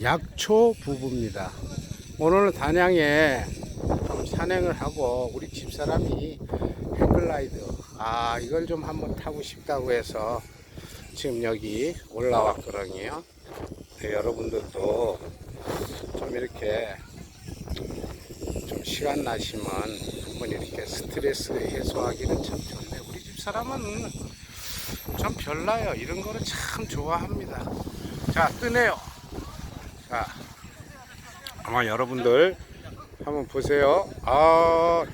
약초 부부입니다. 오늘 단양에 좀 산행을 하고 우리 집사람이 행글라이드 아 이걸 좀 한번 타고 싶다고 해서 지금 여기 올라왔거든요. 네, 여러분들도 좀 이렇게 좀 시간 나시면 한번 이렇게 스트레스 해소하기는 참 좋네. 우리 집사람은 좀 별나요. 이런 거를 참 좋아합니다. 자 뜨네요. 자, 아마 여러분들 한번 보세요. 아,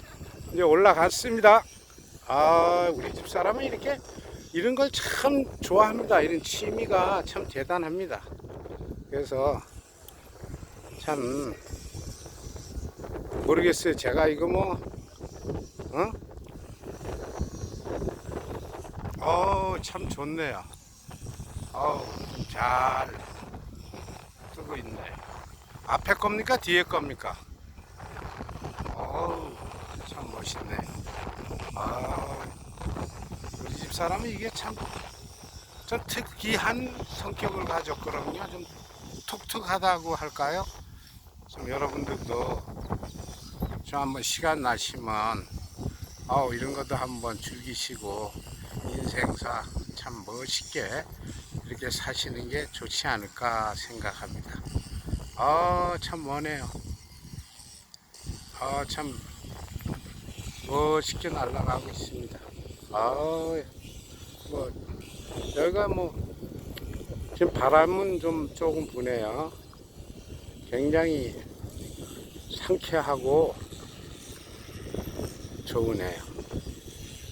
이제 올라갔습니다. 아, 우리 집 사람은 이렇게 이런 걸 참 좋아합니다. 이런 취미가 참 대단합니다. 그래서 참 모르겠어요. 제가 이거 뭐, 어? 어, 참 좋네요. 어우, 잘 뜨고 있네. 앞에 겁니까? 뒤에 겁니까? 어우, 참 멋있네. 아, 우리 집 사람은 이게 참, 좀 특이한 성격을 가졌거든요. 좀 툭툭하다고 할까요? 좀 여러분들도 좀 한번 시간 나시면, 아우, 이런 것도 한번 즐기시고, 인생사 참 멋있게 이렇게 사시는 게 좋지 않을까 생각합니다. 아, 참 머네요. 아, 참 멋있게 날아가고 있습니다. 아, 뭐 여기가 뭐 지금 바람은 좀 조금 부네요. 굉장히 상쾌하고 좋으네요.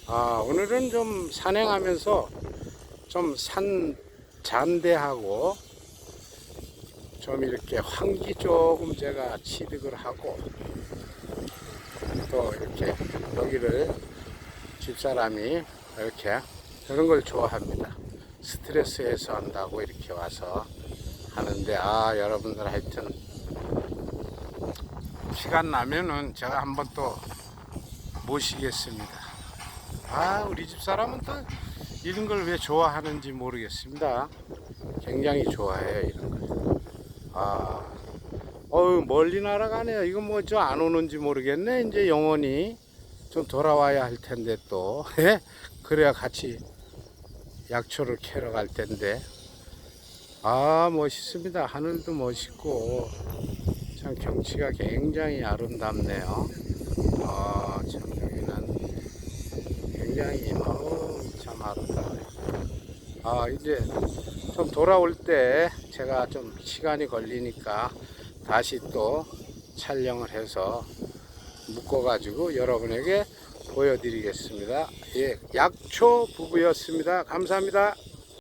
아, 오늘은 좀 산행하면서 좀 산 잔대하고 좀 이렇게 환기 조금 제가 취득을 하고 또 이렇게 여기를 집사람이 이렇게 그런 걸 좋아합니다. 스트레스 해소한다고 이렇게 와서 하는데 아 여러분들 하여튼 시간 나면은 제가 한번 또 모시겠습니다. 아 우리 집사람은 또 이런 걸 왜 좋아하는지 모르겠습니다. 굉장히 좋아해요 이런 걸. 아, 어우 멀리 날아가네요. 이거 뭐 저 안 오는지 모르겠네. 이제 영원히 좀 돌아와야 할 텐데 또 예? 그래야 같이 약초를 캐러 갈 텐데. 아 멋있습니다. 하늘도 멋있고 참 경치가 굉장히 아름답네요. 아 참 여기는 굉장히 참 아름다워요. 아 이제 좀 돌아올 때 제가 좀 시간이 걸리니까 다시 또 촬영을 해서 묶어 가지고 여러분에게 보여드리겠습니다. 예, 약초 부부였습니다. 감사합니다.